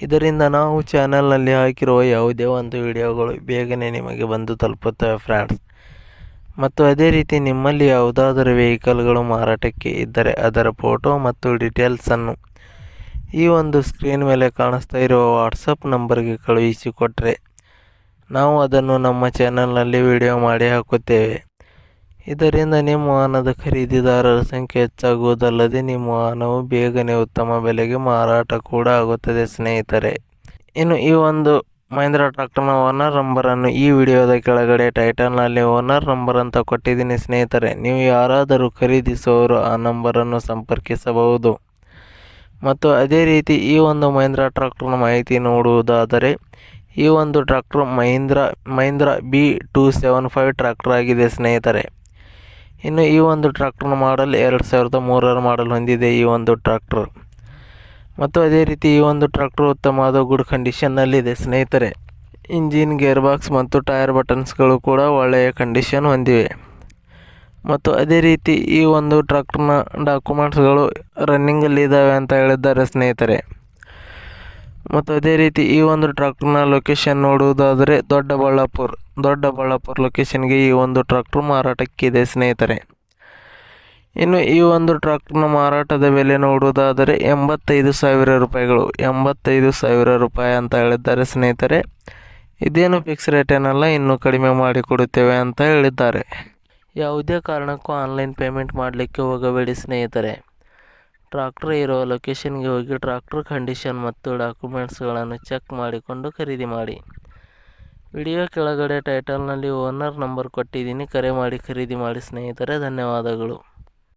ಇದರಿಂದ ನಾವು ಚಾನಲ್ನಲ್ಲಿ ಹಾಕಿರುವ ಯಾವುದೇ ಒಂದು ವಿಡಿಯೋಗಳು ಬೇಗನೆ ನಿಮಗೆ ಬಂದು ತಲುಪುತ್ತವೆ ಫ್ರೆಂಡ್ಸ್ ಮತ್ತು ಅದೇ ರೀತಿ ನಿಮ್ಮಲ್ಲಿ ಯಾವುದಾದರೂ ವೆಹಿಕಲ್ಗಳು ಮಾರಾಟಕ್ಕೆ ಇದ್ದರೆ ಅದರ ಫೋಟೋ ಮತ್ತು ಡೀಟೇಲ್ಸನ್ನು ಈ ಒಂದು ಸ್ಕ್ರೀನ್ ಮೇಲೆ ಕಾಣಿಸ್ತಾ ಇರುವ ವಾಟ್ಸಪ್ ನಂಬರ್ಗೆ ಕಳುಹಿಸಿಕೊಟ್ಟರೆ ನಾವು ಅದನ್ನು ನಮ್ಮ ಚಾನಲ್ನಲ್ಲಿ ವಿಡಿಯೋ ಮಾಡಿ ಹಾಕುತ್ತೇವೆ. ಇದರಿಂದ ನಿಮ್ಮ ವಾಹನದ ಖರೀದಿದಾರರ ಸಂಖ್ಯೆ ಹೆಚ್ಚಾಗುವುದಲ್ಲದೆ ನಿಮ್ಮ ವಾಹನವು ಬೇಗನೆ ಉತ್ತಮ ಬೆಲೆಗೆ ಮಾರಾಟ ಕೂಡ ಆಗುತ್ತದೆ, ಸ್ನೇಹಿತರೆ. ಇನ್ನು ಈ ಒಂದು ಮಹೇಂದ್ರ ಟ್ರಾಕ್ಟರ್ನ ಓನರ್ ನಂಬರನ್ನು ಈ ವಿಡಿಯೋದ ಕೆಳಗಡೆ ಟೈಟಲ್ನಲ್ಲಿ ಓನರ್ ನಂಬರ್ ಅಂತ ಕೊಟ್ಟಿದ್ದೀನಿ, ಸ್ನೇಹಿತರೆ. ನೀವು ಯಾರಾದರೂ ಖರೀದಿಸುವವರು ಆ ನಂಬರನ್ನು ಸಂಪರ್ಕಿಸಬಹುದು. ಮತ್ತು ಅದೇ ರೀತಿ ಈ ಒಂದು ಮಹೇಂದ್ರ ಟ್ರಾಕ್ಟರ್ನ ಮಾಹಿತಿ ನೋಡುವುದಾದರೆ, ಈ ಒಂದು tractor Mahindra Mahindra B two seven five tractor ಆಗಿದೆ, ಸ್ನೇಹಿತರೆ. ಇನ್ನು ಈ ಒಂದು ಟ್ರಾಕ್ಟರ್ನ ಮಾಡಲ್ ಎರಡು ಸಾವಿರದ ಮೂರರ ಮಾಡಲ್ ಹೊಂದಿದೆ ಈ ಒಂದು ಟ್ರ್ಯಾಕ್ಟರ್. ಮತ್ತು ಅದೇ ರೀತಿ ಈ ಒಂದು ಟ್ರಾಕ್ಟರ್ ಉತ್ತಮವಾದ ಗುಡ್ ಕಂಡೀಷನ್ನಲ್ಲಿದೆ ಸ್ನೇಹಿತರೆ. ಇಂಜಿನ್ ಗೇರ್ ಬಾಕ್ಸ್ ಮತ್ತು ಟೈರ್ ಬಟನ್ಸ್ಗಳು ಕೂಡ ಒಳ್ಳೆಯ ಕಂಡೀಷನ್ ಹೊಂದಿವೆ. ಮತ್ತು ಅದೇ ರೀತಿ ಈ ಒಂದು ಟ್ರ್ಯಾಕ್ಟರ್ನ ಡಾಕ್ಯುಮೆಂಟ್ಸ್ಗಳು ರನ್ನಿಂಗಲ್ಲಿ ಇದ್ದಾವೆ ಅಂತ ಹೇಳಿದ್ದಾರೆ ಸ್ನೇಹಿತರೆ. ಮತ್ತು ಅದೇ ರೀತಿ ಈ ಒಂದು ಟ್ರಾಕ್ಟರ್ನ ಲೊಕೇಶನ್ ನೋಡುವುದಾದರೆ ದೊಡ್ಡಬಳ್ಳಾಪುರ ದೊಡ್ಡಬಳ್ಳಾಪುರ ಲೊಕೇಶನ್ಗೆ ಈ ಒಂದು ಟ್ರಾಕ್ಟರ್ ಮಾರಾಟಕ್ಕಿದೆ ಸ್ನೇಹಿತರೆ. ಇನ್ನು ಈ ಒಂದು ಟ್ರಾಕ್ಟರ್ನ ಮಾರಾಟದ ಬೆಲೆ ನೋಡುವುದಾದರೆ ಎಂಬತ್ತೈದು ಸಾವಿರ ರೂಪಾಯಿಗಳು, ಎಂಬತ್ತೈದು ಸಾವಿರ ರೂಪಾಯಿ ಅಂತ ಹೇಳಿದ್ದಾರೆ ಸ್ನೇಹಿತರೆ. ಇದೇನು ಫಿಕ್ಸ್ ರೇಟ್ ಏನಲ್ಲ, ಇನ್ನೂ ಕಡಿಮೆ ಮಾಡಿಕೊಡುತ್ತೇವೆ ಅಂತ ಹೇಳಿದ್ದಾರೆ. ಯಾವುದೇ ಕಾರಣಕ್ಕೂ ಆನ್ಲೈನ್ ಪೇಮೆಂಟ್ ಮಾಡಲಿಕ್ಕೆ ಹೋಗಬೇಡಿ ಸ್ನೇಹಿತರೆ. ಟ್ರಾಕ್ಟರ್ ಇರೋ ಲೊಕೇಶನ್ಗೆ ಹೋಗಿ ಟ್ರಾಕ್ಟರ್ ಕಂಡೀಷನ್ ಮತ್ತು ಡಾಕ್ಯುಮೆಂಟ್ಸ್ಗಳನ್ನು ಚೆಕ್ ಮಾಡಿಕೊಂಡು ಖರೀದಿ ಮಾಡಿ. ವಿಡಿಯೋ ಕೆಳಗಡೆ ಟೈಟಲ್ನಲ್ಲಿ ಓನರ್ ನಂಬರ್ ಕೊಟ್ಟಿದ್ದೀನಿ. ಕರೆ ಮಾಡಿ, ಖರೀದಿ ಮಾಡಿ ಸ್ನೇಹಿತರೆ, ಧನ್ಯವಾದಗಳು.